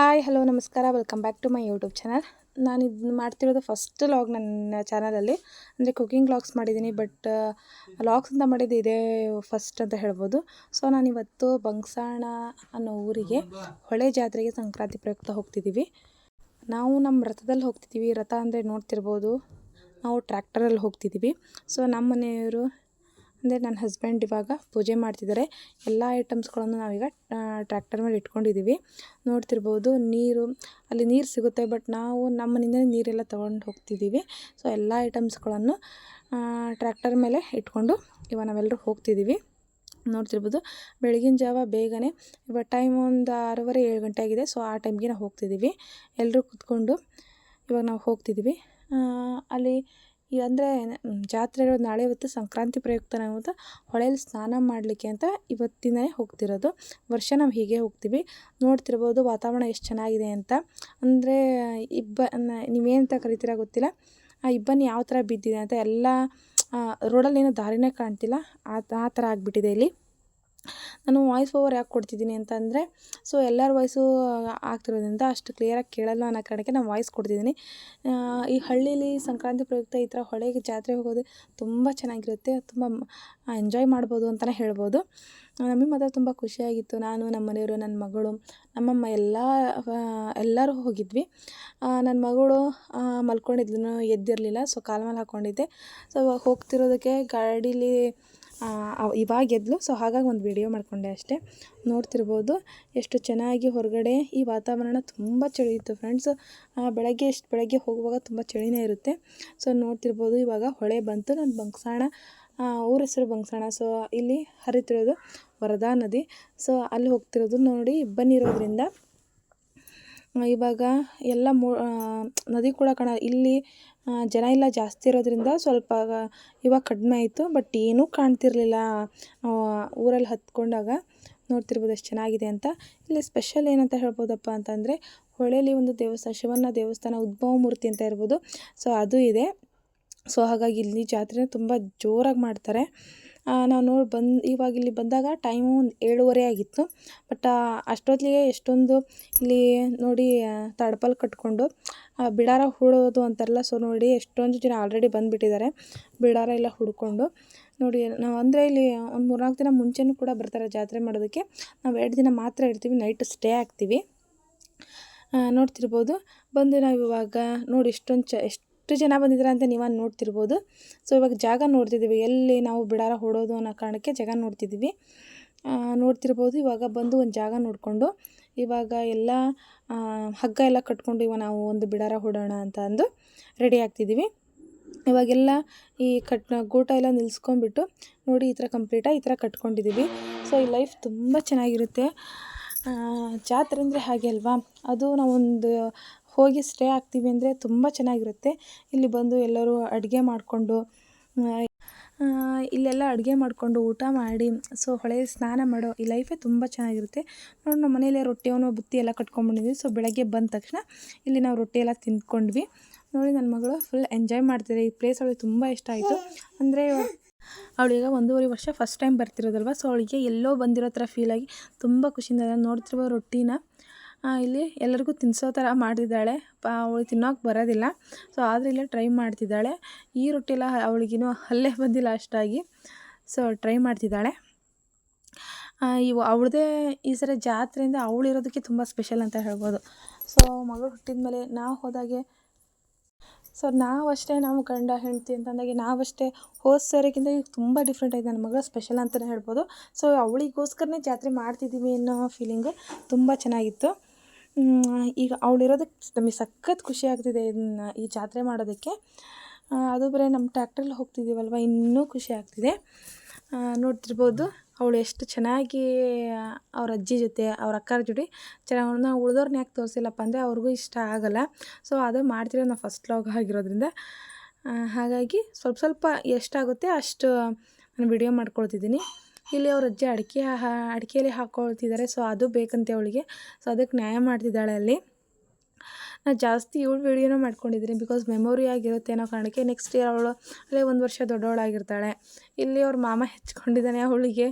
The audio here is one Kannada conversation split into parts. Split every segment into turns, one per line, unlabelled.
ಹಾಯ್ ಹಲೋ ನಮಸ್ಕಾರ. Welcome back to my YouTube channel ನಾನು ಇದು ಮಾಡ್ತಿರೋದು ಫಸ್ಟ್ ಲಾಗ್ ನನ್ನ ಚಾನಲಲ್ಲಿ ಅಂದರೆ ಕುಕಿಂಗ್ ಲಾಗ್ಸ್ ಮಾಡಿದ್ದೀನಿ ಬಟ್ ಲಾಗ್ಸ್ ಅಂತ ಮಾಡಿದ್ದು ಇದೇ ಫಸ್ಟ್ ಅಂತ ಹೇಳ್ಬೋದು. ಸೊ ನಾನಿವತ್ತು ಬಂಗ್ಸಾಣ ಅನ್ನೋ ಊರಿಗೆ ಹೊಳೆ ಜಾತ್ರೆಗೆ ಸಂಕ್ರಾಂತಿ ಪ್ರಯುಕ್ತ ಹೋಗ್ತಿದ್ದೀವಿ ನಾವು ನಮ್ಮ ರಥದಲ್ಲಿ ಹೋಗ್ತಿದ್ದೀವಿ ರಥ ಅಂದರೆ ನೋಡ್ತಿರ್ಬೋದು. ನಾವು ಟ್ರ್ಯಾಕ್ಟರಲ್ಲಿ ಹೋಗ್ತಿದ್ದೀವಿ ಸೊ ನಮ್ಮ ಮನೆಯವರು ಅಂದರೆ ನನ್ನ ಹಸ್ಬೆಂಡ್ ಇವಾಗ ಪೂಜೆ ಮಾಡ್ತಿದ್ದಾರೆ. ಎಲ್ಲ ಐಟಮ್ಸ್ಗಳನ್ನು ನಾವೀಗ ಟ್ರ್ಯಾಕ್ಟರ್ ಮೇಲೆ ಇಟ್ಕೊಂಡಿದ್ದೀವಿ. ನೋಡ್ತಿರ್ಬೋದು ನೀರು, ಅಲ್ಲಿ ನೀರು ಸಿಗುತ್ತೆ, ಬಟ್ ನಾವು ನಮ್ಮ ಮನೆಯಿಂದಲೇ ನೀರೆಲ್ಲ ತೊಗೊಂಡು ಹೋಗ್ತಿದ್ದೀವಿ. ಸೊ, ಎಲ್ಲ ಐಟಮ್ಸ್ಗಳನ್ನು ಟ್ರ್ಯಾಕ್ಟರ್ ಮೇಲೆ ಇಟ್ಕೊಂಡು ಇವಾಗ ನಾವೆಲ್ಲರೂ ಹೋಗ್ತಿದ್ದೀವಿ. ನೋಡ್ತಿರ್ಬೋದು ಬೆಳಗಿನ ಜಾವ ಬೇಗನೆ ಇವಾಗ ಟೈಮ್ ಒಂದು ಆರೂವರೆ, ಏಳು ಗಂಟೆ ಆಗಿದೆ. ಸೊ, ಆ ಟೈಮ್ಗೆ ನಾವು ಹೋಗ್ತಿದ್ದೀವಿ. ಎಲ್ಲರೂ ಕೂತ್ಕೊಂಡು ಇವಾಗ ನಾವು ಹೋಗ್ತಿದ್ದೀವಿ. ಅಲ್ಲಿ ಅಂದರೆ ಜಾತ್ರೆ ಇರೋದು ನಾಳೆ ಇವತ್ತು ಸಂಕ್ರಾಂತಿ ಪ್ರಯುಕ್ತ ನಾವು ಹೊಳೆಯಲ್ಲಿ ಸ್ನಾನ ಮಾಡಲಿಕ್ಕೆ ಅಂತ ಇವತ್ತಿಂದನೇ ಹೋಗ್ತಿರೋದು. ವರ್ಷ ನಾವು ಹೀಗೆ ಹೋಗ್ತೀವಿ. ನೋಡ್ತಿರ್ಬೋದು ವಾತಾವರಣ ಎಷ್ಟು ಚೆನ್ನಾಗಿದೆ ಅಂತ. ಅಂದರೆ, ಇಬ್ಬ ನೀವೇನಂತ ಕರಿತೀರ ಗೊತ್ತಿಲ್ಲ. ಆ ಇಬ್ಬನಿ ಯಾವ ಥರ ಬಿದ್ದಿದೆ ಅಂತ ಎಲ್ಲ ರೋಡಲ್ಲಿ ಏನೋ ದಾರಿನೇ ಕಾಣ್ತಿಲ್ಲ. ಆ ಥರ ಆಗಿಬಿಟ್ಟಿದೆ ಇಲ್ಲಿ. ನಾನು ವಾಯ್ಸ್ ಓವರ್ ಯಾಕೆ ಕೊಡ್ತಿದ್ದೀನಿ ಅಂತಂದರೆ ಸೊ ಎಲ್ಲರ ವಾಯ್ಸು ಆಗ್ತಿರೋದ್ರಿಂದ ಅಷ್ಟು ಕ್ಲಿಯರಾಗಿ ಕೇಳಲ್ಲ ಅನ್ನೋ ಕಾರಣಕ್ಕೆ ನಾನು ವಾಯ್ಸ್ ಕೊಡ್ತಿದ್ದೀನಿ. ಈ ಹಳ್ಳೀಲಿ ಸಂಕ್ರಾಂತಿ ಪ್ರಯುಕ್ತ ಈ ಥರ ಹೊಳೆಗೆ ಜಾತ್ರೆ ಹೋಗೋದು ತುಂಬ ಚೆನ್ನಾಗಿರುತ್ತೆ, ತುಂಬ ಎಂಜಾಯ್ ಮಾಡ್ಬೋದು ಅಂತಲೇ ಹೇಳ್ಬೋದು. ನಮಗೆ ಮಾತ್ರ ತುಂಬ ಖುಷಿಯಾಗಿತ್ತು. ನಾನು ನಮ್ಮ ಮನೆಯವರು ನನ್ನ ಮಗಳು, ನಮ್ಮಮ್ಮ ಎಲ್ಲ ಎಲ್ಲರೂ ಹೋಗಿದ್ವಿ. ನನ್ನ ಮಗಳು ಮಲ್ಕೊಂಡಿದ್ಲು, ಎದ್ದಿರಲಿಲ್ಲ ಸೊ ಕಾಲು ಮೇಲೆ ಹಾಕ್ಕೊಂಡಿದ್ದೆ ಸೊ ಹೋಗ್ತಿರೋದಕ್ಕೆ ಗಾಡೀಲಿ ಇವಾಗ ಎದ್ಲು ಸೊ ಹಾಗಾಗಿ ಒಂದು ವಿಡಿಯೋ ಮಾಡಿಕೊಂಡೆ ಅಷ್ಟೇ. ನೋಡ್ತಿರ್ಬೋದು ಎಷ್ಟು ಚೆನ್ನಾಗಿ ಹೊರಗಡೆ ಈ ವಾತಾವರಣ ತುಂಬ ಚಳಿ ಇತ್ತು ಫ್ರೆಂಡ್ಸ್ ಬೆಳಗ್ಗೆ ಎಷ್ಟು ಬೆಳಗ್ಗೆ ಹೋಗುವಾಗ ತುಂಬ ಚಳಿನೇ ಇರುತ್ತೆ. ಸೊ ನೋಡ್ತಿರ್ಬೋದು ಇವಾಗ ಹೊಳೆ ಬಂತು. ನನ್ನ ಬಂಕ್ಸಾಣ ಊರ ಹೆಸರು ಬಂಕ್ಸಾಣ. ಸೊ ಇಲ್ಲಿ ಹರಿತಿರೋದು ವರದಾ ನದಿ. ಸೊ ಅಲ್ಲಿ ಹೋಗ್ತಿರೋದು ನೋಡಿ ಇಬ್ಬನಿ ಇರೋದ್ರಿಂದ ಇವಾಗ ಎಲ್ಲ ಮೂ ನದಿ ಕೂಡ ಕಾಣ, ಇಲ್ಲಿ ಜನ ಎಲ್ಲ ಜಾಸ್ತಿ ಇರೋದರಿಂದ ಸ್ವಲ್ಪ ಇವಾಗ ಕಡಿಮೆ ಆಯಿತು ಬಟ್ ಏನೂ ಕಾಣ್ತಿರಲಿಲ್ಲ. ಊರಲ್ಲಿ ಹತ್ಕೊಂಡಾಗ ನೋಡ್ತಿರ್ಬೋದು ಎಷ್ಟು ಚೆನ್ನಾಗಿದೆ ಅಂತ. ಇಲ್ಲಿ ಸ್ಪೆಷಲ್ ಏನಂತ ಹೇಳ್ಬೋದಪ್ಪ ಅಂತಂದರೆ ಹೊಳೆಯಲ್ಲಿ ಒಂದು ದೇವಸ್ಥಾನ, ಶಿವನ ದೇವಸ್ಥಾನ, ಉದ್ಭವ ಮೂರ್ತಿ ಅಂತ ಇರ್ಬೋದು. ಸೊ ಅದು ಇದೆ. ಸೊ ಹಾಗಾಗಿ ಇಲ್ಲಿ ಜಾತ್ರೆ ತುಂಬ ಜೋರಾಗಿ ಮಾಡ್ತಾರೆ. ನಾವು ನೋಡಿ ಬಂದು, ಇವಾಗ ಇಲ್ಲಿ ಬಂದಾಗ ಟೈಮು ಒಂದು ಏಳುವರೆ ಆಗಿತ್ತು. ಬಟ್ ಅಷ್ಟೊತ್ತಿಗೆ ಎಷ್ಟೊಂದು ಇಲ್ಲಿ ನೋಡಿ ತಡಪಲ್ ಕಟ್ಕೊಂಡು ಬಿಡಾರ ಹೂಡೋದು ಅಂತಾರಲ್ಲ ಸೊ ನೋಡಿ ಎಷ್ಟೊಂದು ಜನ ಆಲ್ರೆಡಿ ಬಂದುಬಿಟ್ಟಿದ್ದಾರೆ ಬಿಡಾರ ಎಲ್ಲ ಹುಡ್ಕೊಂಡು, ನೋಡಿ, ನಾವು ಅಂದರೆ ಇಲ್ಲಿ ಒಂದು ಮೂರ್ನಾಲ್ಕು ದಿನ ಮುಂಚೆನೂ ಕೂಡ ಬರ್ತಾರೆ ಜಾತ್ರೆ ಮಾಡೋದಕ್ಕೆ. ನಾವು ಎರಡು ದಿನ ಮಾತ್ರ ಇರ್ತೀವಿ ನೈಟ್ ಸ್ಟೇ ಆಗ್ತೀವಿ. ನೋಡ್ತಿರ್ಬೋದು. ಬಂದು ನಾವು ಇವಾಗ ನೋಡಿ, ಇಷ್ಟೊಂದು ಚ, ಎಷ್ಟು ಎಷ್ಟು ಜನ ಬಂದಿದ್ದಾರೆ ಅಂತ ನೀವು ನೋಡ್ತಿರ್ಬೋದು. ಸೊ ಇವಾಗ ಜಾಗ ನೋಡ್ತಿದ್ದೀವಿ. ಎಲ್ಲಿ ನಾವು ಬಿಡಾರ ಹೊಡೋದು ಅನ್ನೋ ಕಾರಣಕ್ಕೆ ಜಾಗ ನೋಡ್ತಿದ್ದೀವಿ. ನೋಡ್ತಿರ್ಬೋದು. ಇವಾಗ ಬಂದು ಒಂದು ಜಾಗ ನೋಡಿಕೊಂಡು ಇವಾಗ ಎಲ್ಲ ಹಗ್ಗ ಎಲ್ಲ ಕಟ್ಕೊಂಡು ಇವಾಗ ನಾವು ಒಂದು ಬಿಡಾರ ಹೊಡೋಣ ಅಂತ ಅಂದು ರೆಡಿ ಆಗ್ತಿದ್ದೀವಿ. ಇವಾಗೆಲ್ಲ ಈ ಕಟ್ ಗೂಟ ಎಲ್ಲ ನಿಲ್ಸ್ಕೊಂಡ್ಬಿಟ್ಟು ನೋಡಿ ಈ ಥರ ಕಂಪ್ಲೀಟಾಗಿ ಈ ಥರ ಕಟ್ಕೊಂಡಿದ್ದೀವಿ. ಸೊ ಈ ಲೈಫ್ ತುಂಬ ಚೆನ್ನಾಗಿರುತ್ತೆ. ಜಾತ್ರೆ ಅಂದರೆ ಹಾಗೆ ಅಲ್ವಾ? ಅದು ನಾವೊಂದು ಹೋಗಿ ಸ್ಟೇ ಆಗ್ತೀವಿ ಅಂದರೆ ತುಂಬ ಚೆನ್ನಾಗಿರುತ್ತೆ. ಇಲ್ಲಿ ಬಂದು ಎಲ್ಲರೂ ಅಡುಗೆ ಮಾಡಿಕೊಂಡು ಇಲ್ಲೆಲ್ಲ ಅಡುಗೆ ಮಾಡಿಕೊಂಡು ಊಟ ಮಾಡಿ, ಸೊ ಹೊಳೆ ಸ್ನಾನ ಮಾಡೋ ಈ ಲೈಫೇ ತುಂಬ ಚೆನ್ನಾಗಿರುತ್ತೆ. ನೋಡಿ, ನಮ್ಮ ಮನೆಯಲ್ಲೇ ರೊಟ್ಟಿಯವನು ಬುತ್ತಿ ಎಲ್ಲ ಕಟ್ಕೊಂಡ್ಬಂದಿದ್ವಿ ಸೊ ಬೆಳಗ್ಗೆ ಬಂದ ತಕ್ಷಣ ಇಲ್ಲಿ ನಾವು ರೊಟ್ಟಿ ಎಲ್ಲ ತಿಂದ್ಕೊಂಡ್ವಿ. ನೋಡಿ, ನನ್ನ ಮಗಳು ಫುಲ್ ಎಂಜಾಯ್ ಮಾಡ್ತಿದ್ದಾರೆ ಈ ಪ್ಲೇಸ್ ಅವಳಿಗೆ ತುಂಬ ಇಷ್ಟ ಆಯಿತು. ಅಂದರೆ ಅವಳೀಗ ಒಂದೂವರೆ ವರ್ಷ ಫಸ್ಟ್ ಟೈಮ್ ಬರ್ತಿರೋದಲ್ವ? ಸೊ ಅವಳಿಗೆ ಎಲ್ಲೋ ಬಂದಿರೋ ಥರ ಫೀಲಾಗಿ ತುಂಬ ಖುಷಿಯಿಂದ ನೋಡ್ತಿರುವ ರೊಟ್ಟಿನ. ಇಲ್ಲಿ ಎಲ್ಲರಿಗೂ ತಿನ್ನಿಸೋ ಥರ ಮಾಡ್ತಿದ್ದಾಳೆ. ಅವಳು ತಿನ್ನೋಕೆ ಬರೋದಿಲ್ಲ. ಸೊ ಆದರೆ ಇಲ್ಲೇ ಟ್ರೈ ಮಾಡ್ತಿದ್ದಾಳೆ. ಈ ರೊಟ್ಟಿ ಎಲ್ಲ ಅವಳಿಗಿನ್ನೂ ಅಲ್ಲೇ ಬಂದಿಲ್ಲ ಅಷ್ಟಾಗಿ. ಸೊ ಟ್ರೈ ಮಾಡ್ತಿದ್ದಾಳೆ. ಇವು ಅವಳದೇ ಈ ಸರಿ ಜಾತ್ರೆಯಿಂದ ಅವಳಿರೋದಕ್ಕೆ ತುಂಬ ಸ್ಪೆಷಲ್ ಅಂತ ಹೇಳ್ಬೋದು. ಸೊ ಮಗಳು ಹುಟ್ಟಿದ ಮೇಲೆ ನಾವು ಹೋದಾಗೆ ಸೊ ನಾವಷ್ಟೇ ನಾವು ಗಂಡ ಹೆಂಡತಿ ಅಂತಂದಾಗೆ ನಾವಷ್ಟೇ ಹೋದ ಸರಿಗಿಂತ ಈಗ ತುಂಬ ಡಿಫ್ರೆಂಟ್ ಆಗಿದೆ. ನನ್ನ ಮಗಳು ಸ್ಪೆಷಲ್ ಅಂತಲೇ ಹೇಳ್ಬೋದು. ಸೊ ಅವಳಿಗೋಸ್ಕರನೇ ಜಾತ್ರೆ ಮಾಡ್ತಿದ್ದೀವಿ ಅನ್ನೋ ಫೀಲಿಂಗು ತುಂಬ ಚೆನ್ನಾಗಿತ್ತು. ಈಗ ಅವಳಿರೋದಕ್ಕೆ ನಮಗೆ ಸಖತ್ ಖುಷಿ ಆಗ್ತಿದೆ ಇದನ್ನು ಈ ಜಾತ್ರೆ ಮಾಡೋದಕ್ಕೆ. ಅದು ಬರೀ ನಮ್ಮ ಟ್ಯಾಕ್ಟ್ರಲ್ಲಿ ಹೋಗ್ತಿದ್ದೀವಲ್ವ ಇನ್ನೂ ಖುಷಿ ಆಗ್ತಿದೆ. ನೋಡ್ತಿರ್ಬೋದು ಅವಳು ಎಷ್ಟು ಚೆನ್ನಾಗಿ ಅವ್ರ ಅಜ್ಜಿ ಜೊತೆ, ಅವ್ರ ಅಕ್ಕರ ಜೊತೆ ಚೆನ್ನಾಗಿ ನಾವು ಉಳ್ದೋರ್ನ ಯಾಕೆ ತೋರಿಸಿಲ್ಲಪ್ಪ ಅಂದರೆ ಅವ್ರಿಗೂ ಇಷ್ಟ ಆಗೋಲ್ಲ. ಸೊ ಅದು ಮಾಡ್ತಿರೋ ನಾವು ಫಸ್ಟ್ ಲಾಗ್ ಆಗಿರೋದ್ರಿಂದ. ಹಾಗಾಗಿ ಸ್ವಲ್ಪ ಸ್ವಲ್ಪ ಎಷ್ಟಾಗುತ್ತೆ ಅಷ್ಟು ನಾನು ವಿಡಿಯೋ ಮಾಡ್ಕೊಳ್ತಿದ್ದೀನಿ. ಇಲ್ಲಿ ಅವ್ರ ಅಜ್ಜಿ ಅಡಿಕೆ ಅಡಿಕೆಯಲ್ಲಿ ಹಾಕೊಳ್ತಿದ್ದಾರೆ ಸೊ ಅದು ಬೇಕಂತೆ ಅವಳಿಗೆ. ಸೊ ಅದಕ್ಕೆ ನ್ಯಾಯ ಮಾಡ್ತಿದ್ದಾಳೆ ಅಲ್ಲಿ. ನಾನು ಜಾಸ್ತಿ ಇವಳು ವೀಡಿಯೋನ ಮಾಡ್ಕೊಂಡಿದ್ದೀನಿ ಬಿಕಾಸ್ ಮೆಮೊರಿ ಆಗಿರುತ್ತೆ ಅನ್ನೋ ಕಾರಣಕ್ಕೆ ನೆಕ್ಸ್ಟ್ ಇಯರ್ ಅವಳು ಅಲ್ಲೇ ಒಂದು ವರ್ಷ ದೊಡ್ಡವಳಾಗಿರ್ತಾಳೆ. ಇಲ್ಲಿ ಅವ್ರ ಮಾಮ ಹೆಚ್ಕೊಂಡಿದ್ದಾನೆ ಅವಳಿಗೆ.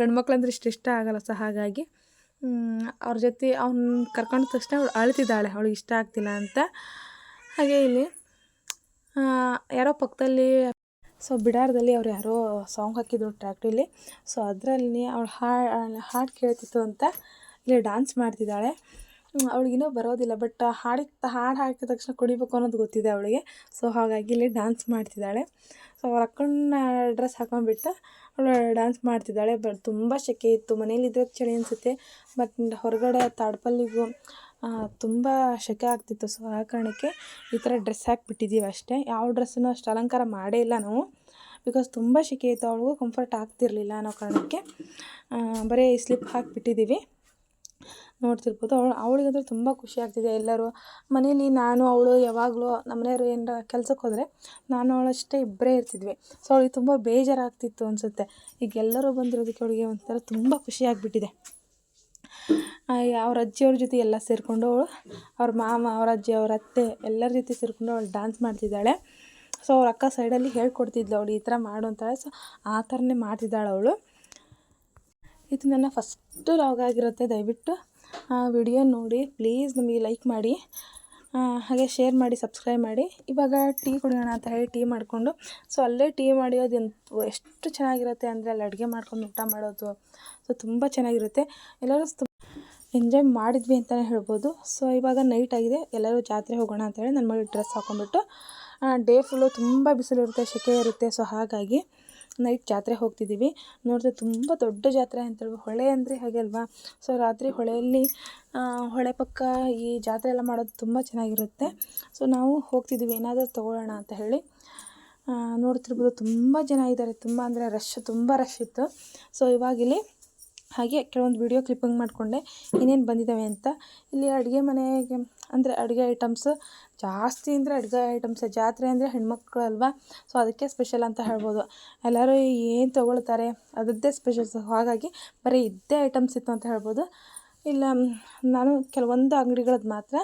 ಗಂಡು ಮಕ್ಳಂದ್ರೆ ಇಷ್ಟು ಇಷ್ಟ ಆಗಲ್ಲ ಸೊ, ಹಾಗಾಗಿ. ಅವ್ರ ಜೊತೆ ಅವ್ನ ಕರ್ಕೊಂಡ ತಕ್ಷಣ ಅವಳು ಅಳ್ತಿದ್ದಾಳೆ. ಅವಳಿಗೆ ಇಷ್ಟ ಆಗ್ತಿಲ್ಲ ಅಂತ. ಹಾಗೆ ಇಲ್ಲಿ ಯಾರೋ ಪಕ್ಕದಲ್ಲಿ ಸೊ ಬಿಡಾರದಲ್ಲಿ ಅವ್ರು ಯಾರೋ ಸಾಂಗ್ ಹಾಕಿದ್ರು ಟ್ರ್ಯಾಕ್ಟ್ರಿಲಿ ಸೊ ಅದರಲ್ಲಿ ಅವಳು ಹಾಡು ಹಾಡು ಕೇಳ್ತಿತ್ತು ಅಂತ ಇಲ್ಲಿ ಡ್ಯಾನ್ಸ್ ಮಾಡ್ತಿದ್ದಾಳೆ. ಅವಳಿಗಿನ್ನೂ ಬರೋದಿಲ್ಲ ಬಟ್ ಹಾಡಿ, ಹಾಡು ಹಾಕಿದ ತಕ್ಷಣ ಕುಡಿಬೇಕು ಅನ್ನೋದು ಗೊತ್ತಿದೆ ಅವಳಿಗೆ. ಸೊ ಹಾಗಾಗಿ ಇಲ್ಲಿ ಡ್ಯಾನ್ಸ್ ಮಾಡ್ತಿದ್ದಾಳೆ. ಸೊ ಅವ್ರ ಅಕ್ಕನ ಡ್ರೆಸ್ ಹಾಕೊಂಡ್ಬಿಟ್ಟು ಅವಳು ಡ್ಯಾನ್ಸ್ ಮಾಡ್ತಿದ್ದಾಳೆ. ಬಟ್ ತುಂಬ ಸೆಕೆ ಇತ್ತು. ಮನೇಲಿದ್ದರೆ ಚಳಿ ಅನಿಸುತ್ತೆ ಬಟ್ ಹೊರಗಡೆ ತಾಡ್ಪಲ್ಲಿಗೂ ತುಂಬ ಸೆಕೆ ಆಗ್ತಿತ್ತು. ಸೊ ಆ ಕಾರಣಕ್ಕೆ ಈ ಥರ ಡ್ರೆಸ್ ಹಾಕಿಬಿಟ್ಟಿದ್ದೀವಿ ಅಷ್ಟೇ. ಯಾವ ಡ್ರೆಸ್ಸನ್ನು ಅಷ್ಟು ಅಲಂಕಾರ ಮಾಡೇ ಇಲ್ಲ ನಾವು. ಬಿಕಾಸ್ ತುಂಬ ಶೆಕೆ ಇತ್ತು. ಅವಳಿಗೂ ಕಂಫರ್ಟ್ ಆಗ್ತಿರಲಿಲ್ಲ ಅನ್ನೋ ಕಾರಣಕ್ಕೆ ಬರೀ ಸ್ಲಿಪ್ ಹಾಕಿಬಿಟ್ಟಿದ್ದೀವಿ ನೋಡ್ತಿರ್ಬೋದು. ಅವಳು ಅವಳಿಗಂದ್ರೆ ತುಂಬ ಖುಷಿ ಆಗ್ತಿದೆ. ಎಲ್ಲರೂ, ಮನೇಲಿ ನಾನು, ಅವಳು, ಯಾವಾಗಲೂ ನಮ್ಮ ಮನೆಯವರು ಏನಾರ ಕೆಲ್ಸಕ್ಕೆ ಹೋದರೆ ನಾನು ಅವಳಷ್ಟೇ ಇಬ್ಬರೇ ಇರ್ತಿದ್ವಿ. ಸೊ ಅವಳಿಗೆ ತುಂಬ ಬೇಜಾರಾಗ್ತಿತ್ತು ಅನಿಸುತ್ತೆ. ಈಗ ಎಲ್ಲರೂ ಬಂದಿರೋದಕ್ಕೆ ಅವಳಿಗೆ ಒಂಥರ ತುಂಬ ಖುಷಿ ಆಗಿಬಿಟ್ಟಿದೆ. ಅವ್ರ ಅಜ್ಜಿಯವ್ರ ಜೊತೆ ಎಲ್ಲ ಸೇರಿಕೊಂಡು ಅವಳು, ಅವ್ರ ಮಾಮ, ಅವ್ರ ಅಜ್ಜಿ, ಅವ್ರ ಅತ್ತೆ ಎಲ್ಲರ ಜೊತೆ ಸೇರಿಕೊಂಡು ಅವಳು ಡ್ಯಾನ್ಸ್ ಮಾಡ್ತಿದ್ದಾಳೆ. ಸೊ ಅವ್ರ ಅಕ್ಕ ಸೈಡಲ್ಲಿ ಹೇಳ್ಕೊಡ್ತಿದ್ಲು ಅವಳು ಈ ಥರ ಮಾಡು ಅಂತಾಳೆ ಸೊ ಆ ಥರನೇ ಮಾಡ್ತಿದ್ದಾಳೆ ಅವಳು. ಇದು ನನ್ನ ಫಸ್ಟ್ ಲಾಗ್ ಆಗಿರುತ್ತೆ. ದಯವಿಟ್ಟು ವಿಡಿಯೋ ನೋಡಿ. ಪ್ಲೀಸ್ ನಮಗೆ ಲೈಕ್ ಮಾಡಿ. ಹಾಗೆ ಶೇರ್ ಮಾಡಿ ಸಬ್ಸ್ಕ್ರೈಬ್ ಮಾಡಿ. ಇವಾಗ ಟೀ ಕುಡಿಯೋಣ ಅಂತ ಹೇಳಿ ಟೀ ಮಾಡಿಕೊಂಡು. ಸೊ ಅಲ್ಲೇ ಟೀ ಮಾಡಿಯೋದು ಎಷ್ಟು ಚೆನ್ನಾಗಿರುತ್ತೆ ಅಂದರೆ ಅಲ್ಲಿ ಅಡುಗೆ ಮಾಡ್ಕೊಂಡು ಊಟ ಮಾಡೋದು. ಸೊ ತುಂಬ ಚೆನ್ನಾಗಿರುತ್ತೆ. ಎಲ್ಲರೂ ಎಂಜಾಯ್ ಮಾಡಿದ್ವಿ ಅಂತಲೇ ಹೇಳ್ಬೋದು. ಸೊ ಇವಾಗ ನೈಟ್ ಆಗಿದೆ. ಎಲ್ಲರೂ ಜಾತ್ರೆ ಹೋಗೋಣ ಅಂತೇಳಿ ನನ್ನ ಮಗಳು ಡ್ರೆಸ್ ಹಾಕೊಂಡ್ಬಿಟ್ಟು ಡೇ ಫುಲ್ಲು ತುಂಬ ಬಿಸಿಲು ಇರುತ್ತೆ ಸೆಕೆ ಇರುತ್ತೆ. ಸೊ ಹಾಗಾಗಿ ನೈಟ್ ಜಾತ್ರೆ ಹೋಗ್ತಿದ್ದೀವಿ. ನೋಡಿದ್ರೆ ತುಂಬ ದೊಡ್ಡ ಜಾತ್ರೆ ಅಂತೇಳಿ ಹೊಳೆ ಅಂದರೆ ಹಾಗೆ ಅಲ್ವಾ? ಸೊ ರಾತ್ರಿ ಹೊಳೆಯಲ್ಲಿ ಹೊಳೆ ಪಕ್ಕ ಈ ಜಾತ್ರೆ ಎಲ್ಲ ಮಾಡೋದು ತುಂಬ ಚೆನ್ನಾಗಿರುತ್ತೆ. ಸೊ ನಾವು ಹೋಗ್ತಿದ್ದೀವಿ. ಏನಾದರೂ ತೊಗೊಳ್ಳೋಣ ಅಂತ ಹೇಳಿ. ನೋಡ್ತಿರ್ಬೋದು. ತುಂಬ ಜನ ಇದ್ದಾರೆ. ತುಂಬ ಅಂದರೆ ರಶ್ ತುಂಬ ರಶ್ ಇತ್ತು. ಸೊ ಇವಾಗಿಲ್ಲಿ ಹಾಗೆ ಕೆಲವೊಂದು ವಿಡಿಯೋ ಕ್ಲಿಪ್ಪಿಂಗ್ ಮಾಡಿಕೊಂಡೆ. ಇನ್ನೇನು ಬಂದಿದ್ದಾವೆ ಅಂತ. ಇಲ್ಲಿ ಅಡುಗೆ ಮನೆಗೆ ಅಂದರೆ ಅಡುಗೆ ಐಟಮ್ಸ್ ಜಾಸ್ತಿ ಅಂದರೆ ಅಡುಗೆ ಐಟಮ್ಸ್ ಜಾತ್ರೆ ಅಂದರೆ ಹೆಣ್ಮಕ್ಳು ಅಲ್ವಾ? ಸೊ ಅದಕ್ಕೆ ಸ್ಪೆಷಲ್ ಅಂತ ಹೇಳ್ಬೋದು. ಎಲ್ಲರೂ ಏನು ತೊಗೊಳ್ತಾರೆ? ಅದರದ್ದೇ ಸ್ಪೆಷಲ್ ಹಾಗಾಗಿ ಬರೀ ಇದ್ದೇ ಐಟಮ್ಸ್ ಇತ್ತು ಅಂತ ಹೇಳ್ಬೋದು. ಇಲ್ಲ, ನಾನು ಕೆಲವೊಂದು ಅಂಗಡಿಗಳದ್ದು ಮಾತ್ರ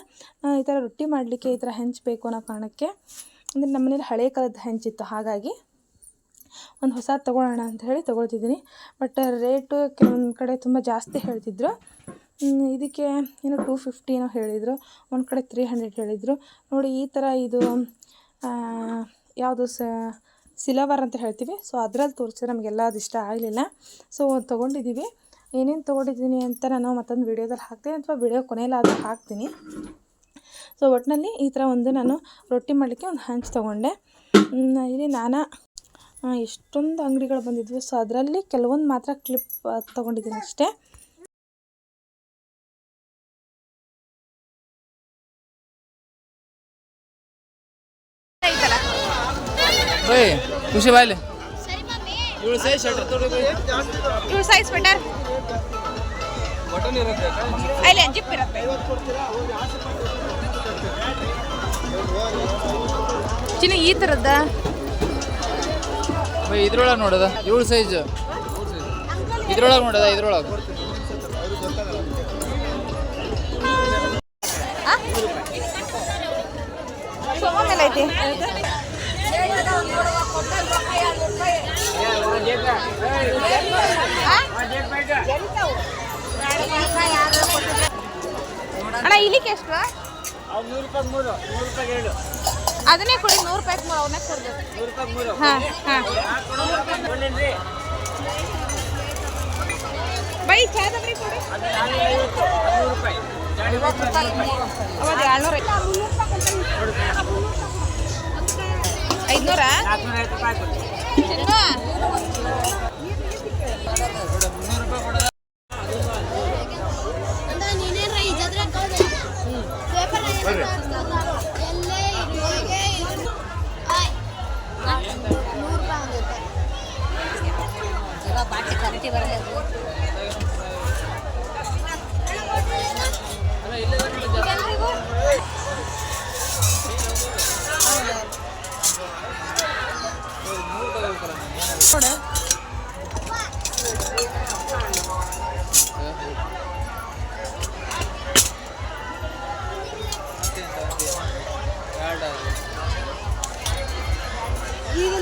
ಈ ಥರ ರೊಟ್ಟಿ ಮಾಡಲಿಕ್ಕೆ ಈ ಥರ ಹೆಂಚು ಬೇಕು ಅನ್ನೋ ಕಾರಣಕ್ಕೆ, ಅಂದರೆ ನಮ್ಮ ಮನೇಲಿ ಹಳೆ ಕಾಲದ ಹೆಂಚಿತ್ತು ಹಾಗಾಗಿ ಒಂದು ಹೊಸ ತೊಗೊಳ್ಳೋಣ ಅಂತ ಹೇಳಿ ತೊಗೊಳ್ತಿದ್ದೀನಿ. ಬಟ್ ರೇಟು ಕೆಲವೊಂದು ಕಡೆ ತುಂಬ ಜಾಸ್ತಿ ಹೇಳ್ತಿದ್ರು. ಇದಕ್ಕೆ ಏನು ಟೂ ಫಿಫ್ಟಿ ಹೇಳಿದರು. ಒಂದು ಕಡೆ ತ್ರೀ ಹಂಡ್ರೆಡ್ ಹೇಳಿದರು. ನೋಡಿ ಈ ಥರ ಇದು ಯಾವುದು ಸ ಸಿಲವರ್ ಅಂತ ಹೇಳ್ತೀವಿ. ಸೊ ಅದರಲ್ಲಿ ತೋರಿಸಿದ್ರೆ ನಮಗೆಲ್ಲ ಅದು ಇಷ್ಟ ಆಗಲಿಲ್ಲ. ಸೊ ತೊಗೊಂಡಿದ್ದೀವಿ ಏನೇನು ತೊಗೊಂಡಿದ್ದೀನಿ ಅಂತ ನಾನು ಮತ್ತೊಂದು ವೀಡಿಯೋದಲ್ಲಿ ಹಾಕ್ತೀನಿ ಅಥವಾ ವೀಡಿಯೋ ಕೊನೆಯಲ್ಲಾದರೂ ಹಾಕ್ತೀನಿ. ಸೊ ಒಟ್ಟಿನಲ್ಲಿ ಈ ಥರ ಒಂದು ನಾನು ರೊಟ್ಟಿ ಮಾಡಲಿಕ್ಕೆ ಒಂದು ಹಂಚು ತೊಗೊಂಡೆ. ಇಲ್ಲಿ ನಾನಾ ಎಷ್ಟೊಂದು ಅಂಗಡಿಗಳು ಬಂದಿದ್ವು. ಸೊ ಅದರಲ್ಲಿ ಕೆಲವೊಂದು ಮಾತ್ರ ಕ್ಲಿಪ್ ತೊಗೊಂಡಿದ್ದೀನಿ ಅಷ್ಟೇ.
ಓಯ್ ಖುಷಿ ಬಾಯ್ಲಿ ಇವಳು ಸೈ ಶರ್ಟ್
ಇವ್ರ ಸೈಜ್ ಬೆಟರ್
ಬಟನ್ ಇರುತ್ತೆ
ಅಲ್ಲಿ ಜಿಪ್ ಇರುತ್ತೆ. ಚಿನ್ನ ಈ ಥರದ
ಬೈ ಇದ್ರೊಳಗೆ ನೋಡದ? ಏಳು ಸೈಜ್ ಇದ್ರೊಳಗೆ ನೋಡದ? ಇದ್ರೊಳಗೆ.
ಸೋಮ ರೂಪಾಯಿ ಐತಿ ಅಣ್ಣ ರೂಪಾಯಿ ಎಷ್ಟು ಅದನ್ನೇ ಕೊಡಿ ನೂರು ರೂಪಾಯಿ ಮೂರು ಅವನ್ನೇ ಕೊಡ್ಬೇಕು. ಹಾಂ ಹಾಂ. ಬೈ ಚಾದಂಗ್ರಿ ಕೊಡಿ. ಅವತ್ತು ಏಳ್ನೂರ.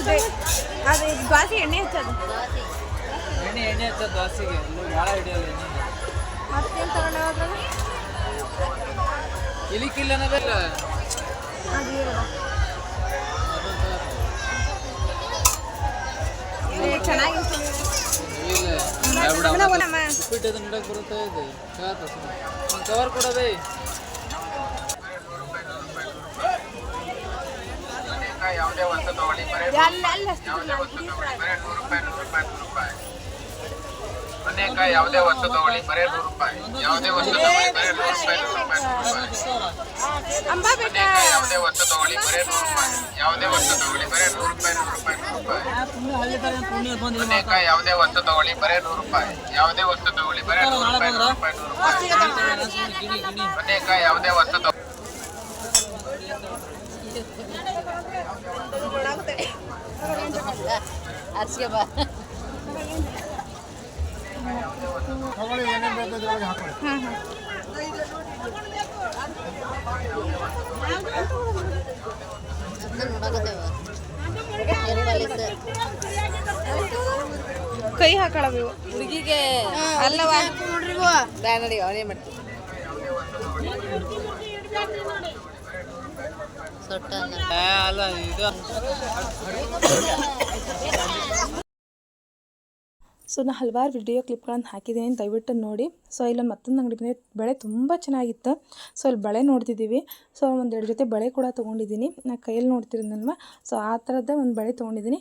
ಅದು ದ್ವಾಸಿ ದ್ವಾಸೆ ಎಣ್ಣೆ ಹಚ್ಚೋದು.
ಎಣ್ಣೆ ಎಣ್ಣೆ ಹಚ್ಚೋದು ದ್ವಾಸಿಗೆ. ಭಾಳ ಹಿಡಿಯೋದು ಎಣ್ಣೆ.
ಮತ್ತೇನು ತಗೊಂಡೆ ಹೋದ್ರಾಗ
ಇಲಿ ಕಿಲ್ಲ ಅನ್ನೋದಿಲ್ಲ
ಚೆನ್ನಾಗಿ
ಇಲ್ಲ ಉಪ್ಪಿಟ್ಟು ಅದನ್ನ ಇಡಕ್ಕೆ ಬರುತ್ತಾ ಇದೆ ಕೇಳತ್ತ ಒಂದು ಕವರ್ ಕೊಡೋದೇ
ಅನೇಕ ಯಾವುದೇ ವಸ್ತು ತಗೊಳ್ಳಿ ಬರೇ ನೂರು ರೂಪಾಯಿ ಯಾವುದೇ ವಸ್ತು ತಗೊಳ್ಳಿ ಬರೇ ನೂರು ರೂಪಾಯಿ ನೂರು ರೂಪಾಯಿ ನೂರು ರೂಪಾಯಿ
ಅಂಬಾ ಬೇಕಾ
ಯಾವುದೇ ವಸ್ತು ತಗೊಳ್ಳಿ ಬರೇ ನೂರು ರೂಪಾಯಿ ಯಾವುದೇ ವಸ್ತು ತಗೊಳ್ಳಿ ಬರೇ ನೂರು ರೂಪಾಯಿ ನೂರು ರೂಪಾಯಿ ನೂರು ರೂಪಾಯಿ ಅನೇಕ ಯಾವುದೇ ವಸ್ತು ತಗೊಳ್ಳಿ ಬರೇ ನೂರು ರೂಪಾಯಿ ಯಾವುದೇ ವಸ್ತು ತಗೊಳ್ಳಿ ಬರೇ ನೂರು ರೂಪಾಯಿ ನೂರು ರೂಪಾಯಿ ನೂರು ರೂಪಾಯಿ ಅನೇಕ ಯಾವುದೇ ವಸ್ತು
ಅರ್ಸಿಗೆ ಬಾ
ಕೈ ಹಾಕೊಳ್ಳವು ಇವು
ಹುಡುಗಿಗೆ
ಅಲ್ಲವ
ನೋಡ್ರಿ ಬ್ಯಾ ನೋಡಿ ಅವನೇ ಮಾಡ್ತೀವಿ ಸೊಟ್ಟ ಅನ್ನ
ಅಲ್ಲ ಇದು
ಸೊ ನಾನು ಹಲವಾರು ವಿಡಿಯೋ ಕ್ಲಿಪ್ಗಳನ್ನು ಹಾಕಿದ್ದೀನಿ ದಯವಿಟ್ಟು ನೋಡಿ. ಸೊ ಇಲ್ಲೊಂದು ಮತ್ತೊಂದು ಅಂಗಡಿ ಬಂದಿದೆ. ಬಳೆ ತುಂಬ ಚೆನ್ನಾಗಿತ್ತು. ಸೊ ಇಲ್ಲಿ ಬಳೆ ನೋಡ್ತಿದ್ದೀವಿ ಸೊ ಒಂದೆರಡು ಜೊತೆ ಬಳೆ ಕೂಡ ತೊಗೊಂಡಿದ್ದೀನಿ ನಾನು ಕೈಯಲ್ಲಿ ನೋಡ್ತಿರೋದಲ್ವ? ಸೊ ಆ ಥರದ್ದೇ ಒಂದು ಬಳೆ ತೊಗೊಂಡಿದ್ದೀನಿ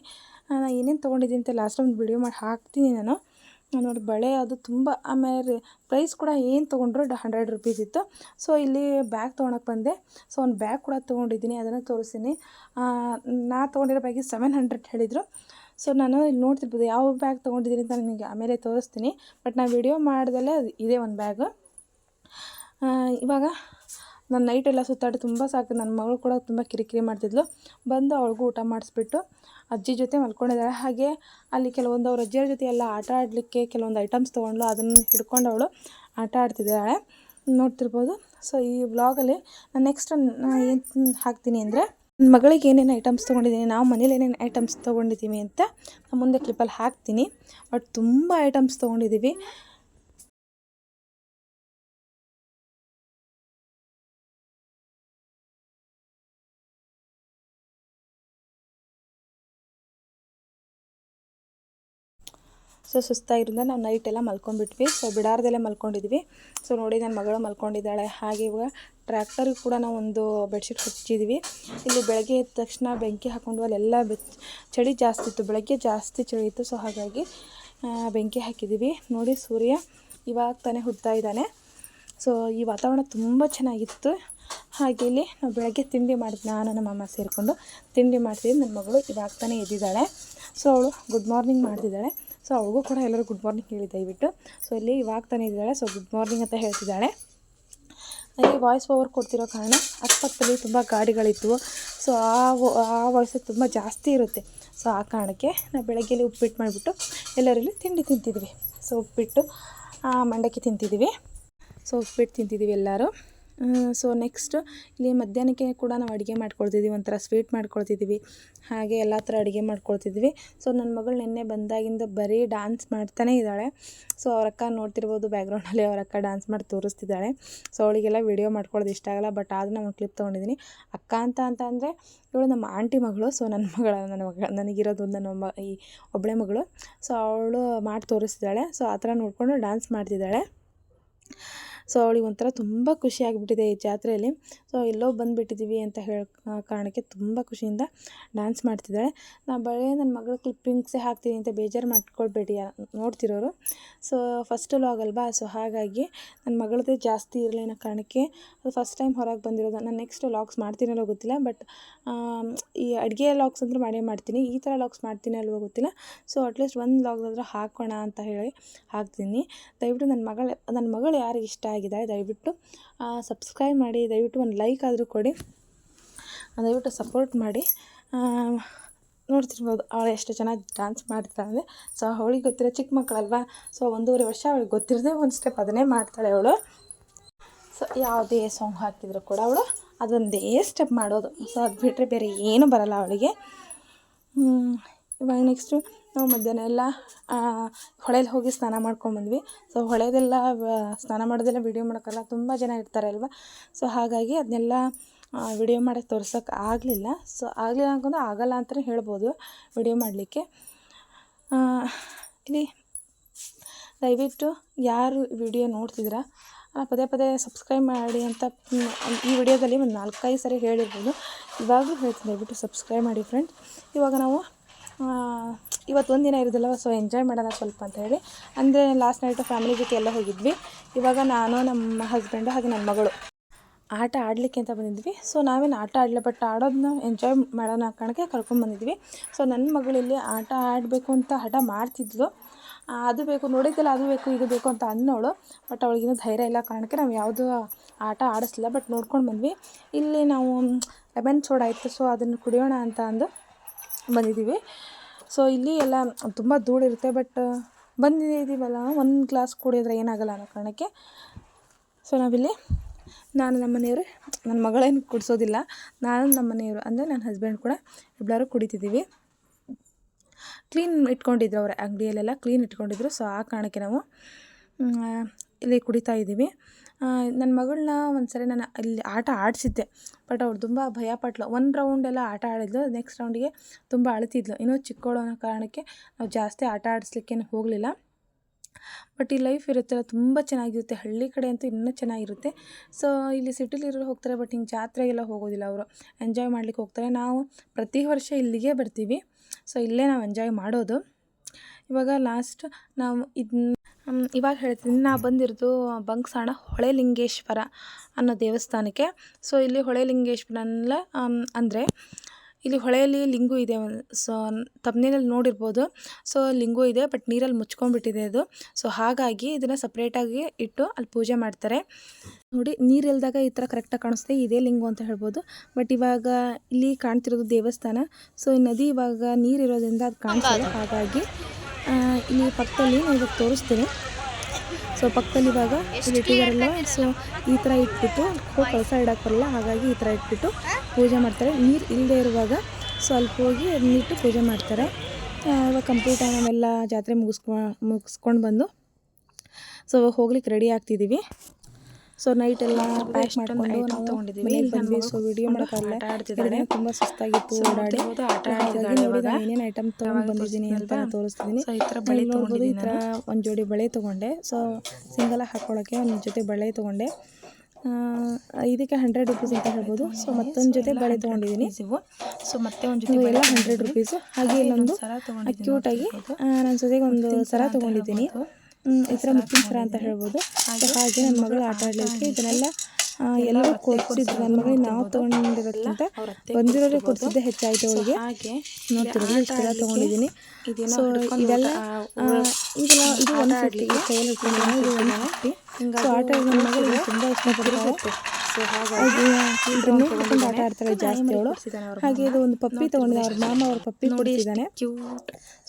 ನಾನು ಏನೇನು ತೊಗೊಂಡಿದ್ದೀನಿ ಅಂತ ಲಾಸ್ಟ್ ಒಂದು ವಿಡಿಯೋ ಮಾಡಿ ಹಾಕ್ತೀನಿ ನಾನು. ನೋಡಿ ಬಳೆ ಅದು ತುಂಬ, ಆಮೇಲೆ ಪ್ರೈಸ್ ಕೂಡ ಏನು ತೊಗೊಂಡ್ರು ಹಂಡ್ರೆಡ್ ರುಪೀಸ್ ಇತ್ತು. ಸೊ ಇಲ್ಲಿ ಬ್ಯಾಗ್ ತೊಗೊಳಕ್ಕೆ ಬಂದೆ. ಸೊ ಒಂದು ಬ್ಯಾಗ್ ಕೂಡ ತೊಗೊಂಡಿದ್ದೀನಿ, ಅದನ್ನು ತೋರಿಸ್ತೀನಿ. ನಾ ತೊಗೊಂಡಿರೋ ಬ್ಯಾಗಿಗೆ ಸೆವೆನ್ ಹಂಡ್ರೆಡ್ ಹೇಳಿದರು. ಸೊ ನಾನು ಇಲ್ಲಿ ನೋಡ್ತಿರ್ಬೋದು ಯಾವ ಬ್ಯಾಗ್ ತೊಗೊಂಡಿದ್ದೀನಿ ಅಂತ ನನಗೆ ಆಮೇಲೆ ತೋರಿಸ್ತೀನಿ. ಬಟ್ ನಾನು ವಿಡಿಯೋ ಮಾಡ್ದಲ್ಲೇ ಅದು ಇದೇ ಒಂದು ಬ್ಯಾಗು ಇವಾಗ ನಾನು ನೈಟೆಲ್ಲ ಸುತ್ತಾಡಿ ತುಂಬ ಸಾಕು. ನನ್ನ ಮಗಳು ಕೂಡ ತುಂಬ ಕಿರಿಕಿರಿ ಮಾಡ್ತಿದ್ಲು. ಬಂದು ಅವಳಿಗೂ ಊಟ ಮಾಡಿಸ್ಬಿಟ್ಟು ಅಜ್ಜಿ ಜೊತೆ ಮಲ್ಕೊಂಡಿದ್ದಾಳೆ ಹಾಗೆ ಅಲ್ಲಿ ಕೆಲವೊಂದು ಅವ್ರ ಅಜ್ಜಿಯರ ಜೊತೆ ಎಲ್ಲ ಆಟ ಆಡಲಿಕ್ಕೆ ಕೆಲವೊಂದು ಐಟಮ್ಸ್ ತೊಗೊಂಡ್ಲು. ಅದನ್ನು ಹಿಡ್ಕೊಂಡು ಅವಳು ಆಟ ಆಡ್ತಿದ್ದಾಳೆ. ನೋಡ್ತಿರ್ಬೋದು. ಸೊ ಈ ವ್ಲಾಗಲ್ಲಿ ನಾನು ನೆಕ್ಸ್ಟ್ ಏನು ಹಾಕ್ತೀನಿ ಅಂದರೆ ನನ್ನ ಮಗಳಿಗೆ ಏನೇನು ಐಟಮ್ಸ್ ತೊಗೊಂಡಿದ್ದೀನಿ, ನಾವು ಮನೇಲಿ ಏನೇನು ಐಟಮ್ಸ್ ತೊಗೊಂಡಿದ್ದೀವಿ ಅಂತ ನಾನು ಮುಂದೆ ಕ್ಲಿಪ್ಪಲ್ಲಿ ಹಾಕ್ತೀನಿ. ಬಟ್ ತುಂಬ ಐಟಮ್ಸ್ ತೊಗೊಂಡಿದ್ದೀವಿ. ಸೊ ಸುಸ್ತಾಗಿರೋದ್ರಿಂದ ನಾವು ನೈಟ್ ಎಲ್ಲ ಮಲ್ಕೊಂಡ್ಬಿಟ್ವಿ. ಸೊ ಬಿಡಾರ್ದಲ್ಲೇ ಮಲ್ಕೊಂಡಿದ್ವಿ. ಸೊ ನೋಡಿ ನನ್ನ ಮಗಳು ಮಲ್ಕೊಂಡಿದ್ದಾಳೆ. ಹಾಗೆ ಇವಾಗ ಟ್ರ್ಯಾಕ್ಟರ್ಗೆ ಕೂಡ ನಾವು ಒಂದು ಬೆಡ್ಶೀಟ್ ಹಚ್ಚಿದ್ವಿ ಇಲ್ಲಿ ಬೆಳಗ್ಗೆ ಎದ್ದ ತಕ್ಷಣ ಬೆಂಕಿ ಹಾಕೊಂಡು ಅಲ್ಲೆಲ್ಲ ಚಳಿ ಜಾಸ್ತಿ ಇತ್ತು. ಬೆಳಗ್ಗೆ ಜಾಸ್ತಿ ಚಳಿ ಇತ್ತು. ಸೊ ಹಾಗಾಗಿ ಬೆಂಕಿ ಹಾಕಿದ್ದೀವಿ ನೋಡಿ ಸೂರ್ಯ ಇವಾಗ ತಾನೇ ಹುಡ್ತಾ ಇದ್ದಾನೆ. ಸೊ ಈ ವಾತಾವರಣ ತುಂಬ ಚೆನ್ನಾಗಿತ್ತು. ಹಾಗೆ ಇಲ್ಲಿ ನಾವು ಬೆಳಗ್ಗೆ ತಿಂಡಿ ಮಾಡಿದ್ವಿ ನಾನು, ನಮ್ಮ ಅಮ್ಮ ಸೇರಿಕೊಂಡು ತಿಂಡಿ ಮಾಡ್ತೀವಿ ನನ್ನ ಮಗಳು ಇವಾಗ ತಾನೇ ಎದ್ದಿದ್ದಾಳೆ. ಸೊ ಅವಳು ಗುಡ್ ಮಾರ್ನಿಂಗ್ ಮಾಡ್ತಿದ್ದಾಳೆ. ಸೊ ಅವ್ರಿಗೂ ಕೂಡ ಎಲ್ಲರೂ ಗುಡ್ ಮಾರ್ನಿಂಗ್ ಹೇಳಿ ದಯವಿಟ್ಟು. ಸೊ ಇಲ್ಲಿ ಇವಾಗ ತಾನೇ ಇದ್ದಾಳೆ. ಸೊ ಗುಡ್ ಮಾರ್ನಿಂಗ್ ಅಂತ ಹೇಳ್ತಿದ್ದಾಳೆ. ನನಗೆ ವಾಯ್ಸ್ ಓವರ್ ಕೊಡ್ತಿರೋ ಕಾರಣ ಅಕ್ಕಪಕ್ಕದಲ್ಲಿ ತುಂಬ ಗಾಡಿಗಳಿತ್ತು ಸೊ ಆ ಆ ವಾಯ್ಸ್ ತುಂಬ ಜಾಸ್ತಿ ಇರುತ್ತೆ. ಸೊ ಆ ಕಾರಣಕ್ಕೆ ನಾವು ಬೆಳಗ್ಗೆಯಲ್ಲಿ ಉಪ್ಪಿಟ್ಟು ಮಾಡಿಬಿಟ್ಟು ಎಲ್ಲರಲ್ಲಿ ತಿಂಡಿ ತಿಂತಿದ್ವಿ. ಸೊ ಉಪ್ಪಿಟ್ಟು ಮಂಡಕ್ಕಿ ತಿಂತಿದ್ವಿ. ಸೊ ಉಪ್ಪಿಟ್ಟು ತಿಂತಿದ್ದೀವಿ ಎಲ್ಲರೂ. ಸೊ ನೆಕ್ಸ್ಟ್ ಇಲ್ಲಿ ಮಧ್ಯಾಹ್ನಕ್ಕೆ ಕೂಡ ನಾವು ಅಡುಗೆ ಮಾಡ್ಕೊಳ್ತಿದ್ದೀವಿ ಒಂಥರ ಸ್ವೀಟ್ ಮಾಡ್ಕೊಳ್ತಿದ್ದೀವಿ ಹಾಗೆ ಎಲ್ಲ ಥರ ಅಡುಗೆ ಮಾಡ್ಕೊಳ್ತಿದ್ವಿ. ಸೊ ನನ್ನ ಮಗಳು ನಿನ್ನೆ ಬಂದಾಗಿಂದ ಬರೀ ಡ್ಯಾನ್ಸ್ ಮಾಡ್ತಾನೇ ಇದ್ದಾಳೆ. ಸೊ ಅವ್ರ ಅಕ್ಕ ನೋಡ್ತಿರ್ಬೋದು ಬ್ಯಾಕ್ಗ್ರೌಂಡಲ್ಲಿ ಅವ್ರ ಅಕ್ಕ ಡ್ಯಾನ್ಸ್ ಮಾಡಿ ತೋರಿಸ್ತಿದ್ದಾಳೆ. ಸೊ ಅವಳಿಗೆಲ್ಲ ವಿಡಿಯೋ ಮಾಡ್ಕೊಳ್ಳೋದು ಇಷ್ಟ ಆಗಲ್ಲ ಬಟ್ ಆದರೂ ನಾನು ಕ್ಲಿಪ್ ತೊಗೊಂಡಿದ್ದೀನಿ. ಅಕ್ಕ ಅಂತ ಅಂತ ಅಂದರೆ, ಇವಳು ನಮ್ಮ ಆಂಟಿ ಮಗಳು ಸೊ ನನ್ನ ಮಗಳ ನನ್ನ ಮಗ, ನನಗಿರೋದು ನನ್ನ ಮ, ಈ ಒಬ್ಬಳೆ ಮಗಳು. ಸೊ ಅವಳು ಮಾಡಿ ತೋರಿಸ್ತಿದ್ದಾಳೆ. ಸೊ ಆ ಥರ ನೋಡಿಕೊಂಡು ಡ್ಯಾನ್ಸ್ ಮಾಡ್ತಿದ್ದಾಳೆ. ಸೊ ಅವಳಿಗೆ ಒಂಥರ ತುಂಬ ಖುಷಿ ಆಗಿಬಿಟ್ಟಿದೆ ಈ ಜಾತ್ರೆಯಲ್ಲಿ. ಸೊ ಎಲ್ಲೋ ಬಂದುಬಿಟ್ಟಿದ್ದೀವಿ ಅಂತ ಹೇಳಿ ಕಾರಣಕ್ಕೆ ತುಂಬ ಖುಷಿಯಿಂದ ಡ್ಯಾನ್ಸ್ ಮಾಡ್ತಿದ್ದಾಳೆ. ನಾ ಬಳೆ ನನ್ನ ಮಗಳ ಕ್ಲಿಪ್ಪಿಂಗ್ಸೇ ಹಾಕ್ತೀನಿ ಅಂತ ಬೇಜಾರು ಮಾಡ್ಕೊಳ್ಬೇಡಿ ನೋಡ್ತಿರೋರು. ಸೊ ಫಸ್ಟ್ ಲಾಗ್ ಅಲ್ವಾ ಸೊ ಹಾಗಾಗಿ ನನ್ನ ಮಗಳದೇ ಜಾಸ್ತಿ ಇರಲಿ ಅನ್ನೋ ಕಾರಣಕ್ಕೆ ಅದು ಫಸ್ಟ್ ಟೈಮ್ ಹೊರಗೆ ಬಂದಿರೋದು. ನಾನು ನೆಕ್ಸ್ಟ್ ಲಾಗ್ಸ್ ಮಾಡ್ತೀನಲ್ಲೋ ಗೊತ್ತಿಲ್ಲ ಬಟ್ ಈ ಅಡುಗೆ ಲಾಕ್ಸ್ ಅಂದ್ರೆ ಮಾಡೇ ಮಾಡ್ತೀನಿ. ಈ ಥರ ಲಾಗ್ಸ್ ಮಾಡ್ತೀನಿ ಅಲ್ವೋ ಗೊತ್ತಿಲ್ಲ. ಸೊ ಅಟ್ಲೀಸ್ಟ್ ಒಂದು ಲಾಗ್ದಾದ್ರೂ ಹಾಕೋಣ ಅಂತ ಹೇಳಿ ಹಾಕ್ತೀನಿ. ದಯವಿಟ್ಟು ನನ್ನ ಮಗಳ ನನ್ನ ಮಗಳು ಯಾರಿಗೆ ಇಷ್ಟ ಆಗಿದೆ, ದಯವಿಟ್ಟು ಸಬ್ಸ್ಕ್ರೈಬ್ ಮಾಡಿ, ದಯವಿಟ್ಟು ಒಂದು ಲೈಕ್ ಆದರೂ ಕೊಡಿ. ದಯವಿಟ್ಟು ಸಪೋರ್ಟ್ ಮಾಡಿ. ನೋಡ್ತಿರ್ಬೋದು, ಅವಳು ಎಷ್ಟು ಚೆನ್ನಾಗಿ ಡ್ಯಾನ್ಸ್ ಮಾಡ್ತಾಳೆ ಅಂದರೆ ಸೊ ಅವಳಿಗೆ ಗೊತ್ತಿರೋ ಚಿಕ್ಕ ಮಕ್ಕಳಲ್ವಾ? ಸೊ ಒಂದೂವರೆ ವರ್ಷ ಅವಳಿಗೆ ಗೊತ್ತಿರದೆ ಒಂದು ಸ್ಟೆಪ್ ಅದನ್ನೇ ಮಾಡ್ತಾಳೆ ಅವಳು. ಸೊ ಯಾವುದೇ ಸಾಂಗ್ ಹಾಕಿದ್ರು ಕೂಡ ಅವಳು ಅದೊಂದೇ ಸ್ಟೆಪ್ ಮಾಡೋದು. ಸೊ ಅದು ಬಿಟ್ಟರೆ ಬೇರೆ ಏನೂ ಬರಲ್ಲ ಅವಳಿಗೆ. ಇವಾಗ ನೆಕ್ಸ್ಟು ನಾವು ಮಧ್ಯಾಹ್ನ ಎಲ್ಲ ಹೊಳೇಲಿ ಹೋಗಿ ಸ್ನಾನ ಮಾಡ್ಕೊಂಡ್ಬಂದ್ವಿ ಸೊ ಹೊಳೆದೆಲ್ಲ ಸ್ನಾನ ಮಾಡೋದೆಲ್ಲ ವಿಡಿಯೋ ಮಾಡೋಕ್ಕಲ್ಲ ತುಂಬ ಜನ ಇರ್ತಾರೆ ಅಲ್ವಾ? ಸೊ ಹಾಗಾಗಿ ಅದನ್ನೆಲ್ಲ ವಿಡಿಯೋ ಮಾಡಿ ತೋರ್ಸೋಕೆ ಆಗಲಿಲ್ಲ. ಸೊ ಆಗಲಿಲ್ಲ ಅಂತಂದ್ರೆ ಆಗಲ್ಲ ಅಂತಲೇ ಹೇಳ್ಬೋದು ವಿಡಿಯೋ ಮಾಡಲಿಕ್ಕೆ. ಇಲ್ಲಿ ದಯವಿಟ್ಟು ಯಾರು ವಿಡಿಯೋ ನೋಡ್ತಿದ್ದೀರಾ ಪದೇ ಪದೇ ಸಬ್ಸ್ಕ್ರೈಬ್ ಮಾಡಿ ಅಂತ, ಈ ವಿಡಿಯೋದಲ್ಲಿ ಒಂದು ನಾಲ್ಕೈದು ಸರಿ ಹೇಳಿರ್ಬೋದು. ಇವಾಗಲೂ ಹೇಳ್ತೀನಿ, ದಯವಿಟ್ಟು ಸಬ್ಸ್ಕ್ರೈಬ್ ಮಾಡಿ ಫ್ರೆಂಡ್ಸ್ ಇವಾಗ ನಾವು ಇವತ್ತು ಒಂದು ದಿನ ಇರೋದಿಲ್ಲ ಸೊ ಎಂಜಾಯ್ ಮಾಡೋಣ ಸ್ವಲ್ಪ ಅಂತ ಹೇಳಿ. ಅಂದರೆ ಲಾಸ್ಟ್ ನೈಟ್ ಫ್ಯಾಮಿಲಿ ಜೊತೆ ಎಲ್ಲ ಹೋಗಿದ್ವಿ. ಇವಾಗ ನಾನು ನಮ್ಮ ಹಸ್ಬೆಂಡು ಹಾಗೆ ನನ್ನ ಮಗಳು. ಆಟ ಆಡಲಿಕ್ಕೆ ಅಂತ ಬಂದಿದ್ವಿ. ಸೊ ನಾವೇನು ಆಟ ಆಡಲಿಲ್ಲ ಬಟ್ ಆಡೋದನ್ನ ಎಂಜಾಯ್ ಮಾಡೋಣ ಕಾರಣಕ್ಕೆ ಕರ್ಕೊಂಡ್ಬಂದಿದ್ವಿ ಸೊ ನನ್ನ ಮಗಳಲ್ಲಿ ಆಟ ಆಡಬೇಕು ಅಂತ ಹಠ ಮಾಡ್ತಿದ್ಲು. ಅದು ಬೇಕು, ನೋಡಿದ್ದಿಲ್ಲ, ಅದು ಬೇಕು, ಇದು ಬೇಕು ಅಂತ ಅನ್ನೋಳು. ಬಟ್ ಅವಳಿಗಿನ್ನೂ ಧೈರ್ಯ ಇಲ್ಲ ಕಾರಣಕ್ಕೆ ನಾವು ಯಾವುದೂ ಆಟ ಆಡಿಸ್ಲಿಲ್ಲ ಬಟ್ ನೋಡ್ಕೊಂಡು ಬಂದ್ವಿ. ಇಲ್ಲಿ ನಾವು ಲೆಮನ್ ಸೋಡಾ ಇತ್ತು ಸೊ ಅದನ್ನು ಕುಡಿಯೋಣ ಅಂತ ಅಂದು ಬಂದಿದ್ದೀವಿ. ಸೊ ಇಲ್ಲಿ ಎಲ್ಲ ತುಂಬ ಧೂಳಿರುತ್ತೆ ಬಟ್ ಬಂದಿದ್ದೀವಲ್ಲ, ಒಂದು ಗ್ಲಾಸ್ ಕುಡಿಯೋದ್ರೆ ಏನಾಗಲ್ಲ ಅನ್ನೋ ಕಾರಣಕ್ಕೆ. ಸೊ ನಾವಿಲ್ಲಿ, ನಾನು ನಮ್ಮ ಮನೆಯವರು, ನನ್ನ ಮಗಳೇನು ಕುಡಿಸೋದಿಲ್ಲ. ನಾನು ನಮ್ಮ ಮನೆಯವರು, ಅಂದರೆ ನನ್ನ ಹಸ್ಬೆಂಡ್ ಕೂಡ ಎಲ್ಲರೂ ಕುಡಿತಿದ್ದೀವಿ. ಕ್ಲೀನ್ ಇಟ್ಕೊಂಡಿದ್ರು ಅವರ, ಅಂಗಡಿಯಲ್ಲೆಲ್ಲ ಕ್ಲೀನ್ ಇಟ್ಕೊಂಡಿದ್ರು. ಸೊ ಆ ಕಾರಣಕ್ಕೆ ನಾವು ಇಲ್ಲಿ ಕುಡಿತಾ ಇದ್ದೀವಿ. ನನ್ನ ಮಗಳನ್ನ ಒಂದು ಸರಿ ನಾನು ಅಲ್ಲಿ ಆಟ ಆಡಿಸಿದ್ದೆ ಬಟ್ ಅವಳು ತುಂಬ ಭಯಪಟ್ಲು ಒಂದು ರೌಂಡ್ ಎಲ್ಲ ಆಟ ಆಡಿದ್ಲು ನೆಕ್ಸ್ಟ್ ರೌಂಡಿಗೆ ತುಂಬ ಅಳ್ತಿದ್ಲು. ಇನ್ನೂ ಚಿಕ್ಕವಳು ಅನ್ನೋ ಕಾರಣಕ್ಕೆ ನಾವು ಜಾಸ್ತಿ ಆಟ ಆಡಿಸ್ಲಿಕ್ಕೇನು ಹೋಗಲಿಲ್ಲ. ಬಟ್ ಈ ಲೈಫ್ ಇರುತ್ತಲ್ಲ, ತುಂಬ ಚೆನ್ನಾಗಿರುತ್ತೆ. ಹಳ್ಳಿ ಕಡೆ ಅಂತೂ ಇನ್ನೂ ಚೆನ್ನಾಗಿರುತ್ತೆ. ಸೊ ಇಲ್ಲಿ ಸಿಟಿಲಿರೋರು ಹೋಗ್ತಾರೆ ಬಟ್ ಹಿಂಗೆ ಜಾತ್ರೆಗೆಲ್ಲ ಹೋಗೋದಿಲ್ಲ ಅವರು. ಎಂಜಾಯ್ ಮಾಡ್ಲಿಕ್ಕೆ ಹೋಗ್ತಾರೆ. ನಾವು ಪ್ರತಿ ವರ್ಷ ಇಲ್ಲಿಗೆ ಬರ್ತೀವಿ. ಸೊ ಇಲ್ಲೇ ನಾವು ಎಂಜಾಯ್ ಮಾಡೋದು. ಇವಾಗ ಲಾಸ್ಟ್ ನಾವು ಇದನ್ನ ಇವಾಗ ಹೇಳ್ತೀನಿ ನಾ ಬಂದಿರೋದು ಬಂಕ್ಸಾಣ ಹೊಳೆಲಿಂಗೇಶ್ವರ ಅನ್ನೋ ದೇವಸ್ಥಾನಕ್ಕೆ. ಸೊ ಇಲ್ಲಿ ಹೊಳೆಲಿಂಗೇಶ್ವರನೆಲ್ಲ ಅಂದರೆ ಇಲ್ಲಿ ಹೊಳೆಯಲ್ಲಿ ಲಿಂಗು ಇದೆ ಸೊ ತಮ್ಮನೇಲಿ ನೋಡಿರ್ಬೋದು. ಸೊ ಲಿಂಗು ಇದೆ ಬಟ್ ನೀರಲ್ಲಿ ಮುಚ್ಕೊಂಡ್ಬಿಟ್ಟಿದೆ ಅದು. ಸೊ ಹಾಗಾಗಿ ಇದನ್ನು ಸಪ್ರೇಟಾಗಿ ಇಟ್ಟು ಅಲ್ಲಿ ಪೂಜೆ ಮಾಡ್ತಾರೆ. ನೋಡಿ ನೀರು ಇಲ್ದಾಗ ಈ ಥರ ಕರೆಕ್ಟಾಗಿ ಕಾಣಿಸುತ್ತೆ ಇದೇ ಲಿಂಗು ಅಂತ ಹೇಳ್ಬೋದು. ಬಟ್ ಇವಾಗ ಇಲ್ಲಿ ಕಾಣ್ತಿರೋದು ದೇವಸ್ಥಾನ. ಸೊ ಈ ನದಿ ಇವಾಗ ನೀರಿರೋದ್ರಿಂದ ಅದು ಕಾಣಿಸ್ತದೆ ಹಾಗಾಗಿ ಇಲ್ಲಿ ಪಕ್ಕದಲ್ಲಿ ನಾನು ಇವಾಗ ತೋರಿಸ್ತೀನಿ. ಸೊ ಪಕ್ಕದಲ್ಲಿ ಇವಾಗ ಇಟ್ಟಿದಾರಲ್ಲ ಸೊ ಈ ಥರ ಇಟ್ಬಿಟ್ಟು ಕಳಸ ಇಡಕ್ಕೆ ಬರಲ್ಲ ಹಾಗಾಗಿ ಈ ಥರ ಇಟ್ಬಿಟ್ಟು ಪೂಜೆ ಮಾಡ್ತಾರೆ. ನೀರು ಇಲ್ಲದೆ ಇರುವಾಗ ಸ್ವಲ್ಪ ಹೋಗಿ ಅದನ್ನಿಟ್ಟು ಪೂಜೆ ಮಾಡ್ತಾರೆ. ಇವಾಗ ಕಂಪ್ಲೀಟ್ ಆಗಿ ನಾವೆಲ್ಲ ಜಾತ್ರೆ ಮುಗಿಸ್ಕೊ ಮುಗಿಸ್ಕೊಂಡು ಬಂದು ಸೊ ಹೋಗ್ಲಿಕ್ಕೆ ರೆಡಿ ಆಗ್ತಿದ್ದೀವಿ. ಸೊ ನೈಟ್ ಎಲ್ಲ ಪ್ಯಾಕ್ ಮಾಡ್ಕೊಂಡು ನಾವು ಮನೆಗೆ ಬಂದ್ವಿ ಸೊ ವಿಡಿಯೋ ಮಾಡೋಕ್ಕಾಗಲ್ಲ ತುಂಬ ಸುಸ್ತಾಗಿತ್ತು ಓಡಾಡಿ. ಹಾಗಾಗಿ ನೋಡಿ ನಾನು ಏನೇನು ಐಟಮ್ ತೊಗೊಂಡು ಬಂದಿದ್ದೀನಿ ಅಂತ ತೋರಿಸ್ತಿದ್ದೀನಿ ನೋಡ್ಬೋದು ಈ ಥರ ಒಂದು ಜೋಡಿ ಬಳೆ ತೊಗೊಂಡೆ. ಸೊ ಸಿಂಗಲ್ ಹಾಕೊಳಕ್ಕೆ ಒಂದು ಜೊತೆ ಬಳೆ ತೊಗೊಂಡೆ. ಆ, ಇದಕ್ಕೆ ಹಂಡ್ರೆಡ್ ರುಪೀಸ್ ಅಂತ ಹೇಳ್ಬೋದು. ಸೊ ಮತ್ತೊಂದು ಜೊತೆ ಬಳೆ ತೊಗೊಂಡಿದ್ದೀನಿ ಸೊ ಮತ್ತೆ ಒಂದು ಜೊತೆ ಎಲ್ಲ ಹಂಡ್ರೆಡ್ ರುಪೀಸು ಹಾಗೆ ಇಲ್ಲೊಂದು ಕ್ಯೂಟಾಗಿ ನನ್ನ ಜೊತೆಗೆ ಒಂದು ಸರ ತೊಗೊಂಡಿದ್ದೀನಿ. ಈ ಥರ ಮುತ್ತಿನ ಸರ ಅಂತ ಹೇಳ್ಬೋದು. ಸೊ ಹಾಗೆ ನನ್ನ ಮಗಳು ಆಟ ಆಡಲಿಕ್ಕೆ ಇದನ್ನೆಲ್ಲ ಎಲ್ಲರೂ ಕೊಡಿಸಿದ್ರು. ನನ್ನ ಮಗಳಿಗೆ ನಾವು ತೊಗೊಂಡಿರೋದಕ್ಕಿಂತ ಬಂದಿರೋರು ಕೊಡಿಸಿದ್ದೆ ಹೆಚ್ಚಾಯಿತು ಅವಳಿಗೆ ನೋಡ್ತಿರೋದು ಇಷ್ಟೆಲ್ಲ ತೊಗೊಂಡಿದ್ದೀನಿ. ಸೊ ಇದೆಲ್ಲ ಇದೆಲ್ಲ ಇದು ಒಂದು ಕೈಯಲ್ಲಿ ಇದು ಒಂದು ಫಿಫ್ಟಿ ಸೊ ಆಟ ನನ್ನ ಮಗಳಿಗೆ ತುಂಬ ಇಷ್ಟಪಡ್ತಾಳೆ ಸೊ ಹಾಗಾಗಿ ಇದನ್ನು ತುಂಬ ಆಟ ಆಡ್ತಾರೆ ಜಾಸ್ತಿ ಅವಳು. ಹಾಗೆ ಇದು ಒಂದು ಪಪ್ಪಿ ತೊಗೊಂಡಿದ್ದೆ ಅವ್ರ ಮಾಮ ಅವ್ರ ಪಪ್ಪಿ ಕೊಡಿಸಿದ್ದಾನೆ.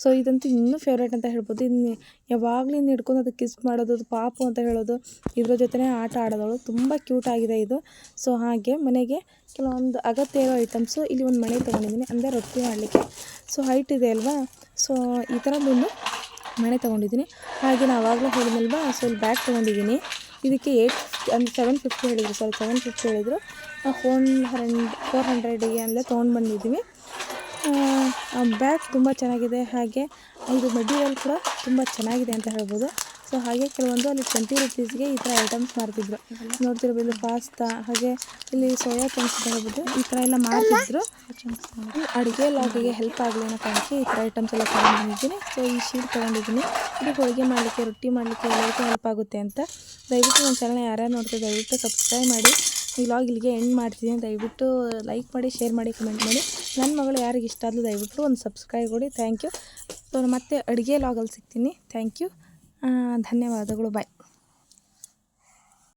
ಸೊ ಇದಂತೂ ಇನ್ನೂ ಫೇವ್ರೇಟ್ ಅಂತ ಹೇಳ್ಬೋದು. ಇನ್ನು ಯಾವಾಗಲೂ ಇನ್ನು ಹಿಡ್ಕೊಂಡು ಅದಕ್ಕೆ ಕಿಸ್ ಮಾಡೋದು ಅದು ಪಾಪು ಅಂತ ಹೇಳೋದು ಇದ್ರ ಜೊತೆನೇ ಆಟ ಆಡೋದವಳು. ತುಂಬ ಕ್ಯೂಟ್ ಆಗಿದೆ ಇದು. ಸೊ ಹಾಗೆ ಮನೆಗೆ ಕೆಲವೊಂದು ಅಗತ್ಯ ಇರೋ ಐಟಮ್ಸು ಇಲ್ಲಿ ಒಂದು ಮನೆ ತೊಗೊಂಡಿದ್ದೀನಿ. ಅಂದರೆ ರೊಟ್ಟಿ ಮಾಡಲಿಕ್ಕೆ. ಸೊ ಹೈಟ್ ಇದೆ ಅಲ್ವಾ? ಸೊ ಈ ಥರದೊಂದು ಮನೆ ತೊಗೊಂಡಿದ್ದೀನಿ. ಹಾಗೆ ನಾನು ಆವಾಗಲೇ ಹೇಳಿದ್ನಲ್ವಾ? ಸೊ ಇಲ್ಲಿ ಬ್ಯಾಗ್ ತೊಗೊಂಡಿದ್ದೀನಿ. ಇದಕ್ಕೆ ಏಯ್ಟ್ ಅಂದರೆ ಸೆವೆನ್ ಫಿಫ್ಟಿ ಹೇಳಿದ್ರು ಸಾರಿ ಸೆವೆನ್ ಫಿಫ್ಟಿ ಹೇಳಿದರು. ಫೋನ್ ಹಂಡ್ ಫೋರ್ ಹಂಡ್ರೆಡಿಗೆ ಅಂದರೆ ತೊಗೊಂಡು ಬಂದಿದ್ದೀವಿ. ಬ್ಯಾಗ್ ತುಂಬ ಚೆನ್ನಾಗಿದೆ. ಹಾಗೆ ಇದು ಮೆಟೀರಿಯಲ್ ಕೂಡ ತುಂಬ ಚೆನ್ನಾಗಿದೆ ಅಂತ ಹೇಳ್ಬೋದು. ಸೊ ಹಾಗೆ ಕೆಲವೊಂದು ಅಲ್ಲಿ ಟ್ವೆಂಟಿ ರುಪೀಸ್ಗೆ ಈ ಥರ ಐಟಮ್ಸ್ ಮಾರ್ತಿದ್ರು. ನೋಡ್ತಿರ್ಬೋದು ಪಾಸ್ತಾ ಹಾಗೆ ಇಲ್ಲಿ ಸೋಯಾ ಚಂಕ್ಸ್ ಅಂತ ಹೇಳ್ಬೋದು. ಈ ಥರ ಎಲ್ಲ ಮಾರ್ತಿದ್ರು. ಅಡುಗೆ ಲಾಗಿಗೆ ಹೆಲ್ಪ್ ಆಗಲಿ ಅನ್ನೋ ಕಾರಣಕ್ಕೆ ಈ ಥರ ಐಟಮ್ಸ್ ಎಲ್ಲ ತೊಗೊಂಡಿದ್ದೀನಿ ಸೊ ಈ ಶೀಟ್ ತೊಗೊಂಡಿದ್ದೀನಿ. ಇದು ಹೋಳಿಗೆ ಮಾಡಲಿಕ್ಕೆ, ರೊಟ್ಟಿ ಮಾಡಲಿಕ್ಕೆ ಎಲ್ಲದಕ್ಕೂ ಹೆಲ್ಪ್ ಆಗುತ್ತೆ ಅಂತ. ದಯವಿಟ್ಟು ನನ್ನ ಚಾನಲ್ ಯಾರ್ಯಾರು ನೋಡ್ತಾರೆ ದಯವಿಟ್ಟು ಸಬ್ಸ್ಕ್ರೈಬ್ ಮಾಡಿ. ಈ ಲಾಗ್ ಇಲ್ಲಿಗೆ ಎಂಡ್ ಮಾಡ್ತಿದ್ದೀನಿ ದಯವಿಟ್ಟು ಲೈಕ್ ಮಾಡಿ ಶೇರ್ ಮಾಡಿ ಕಮೆಂಟ್ ಮಾಡಿ. ನನ್ನ ಮಗಳು ಯಾರಿಗೆ ಇಷ್ಟ ಆದರೂ ದಯವಿಟ್ಟು ಒಂದು ಸಬ್ಸ್ಕ್ರೈಬ್ ಕೊಡಿ. ಥ್ಯಾಂಕ್ ಯು ಸೊ ಮತ್ತೆ ಅಡುಗೆ ಲಾಗಲ್ಲಿ ಸಿಗ್ತೀನಿ. ಥ್ಯಾಂಕ್ ಯು ಧನ್ಯವಾದಗಳು. ಬಾಯ್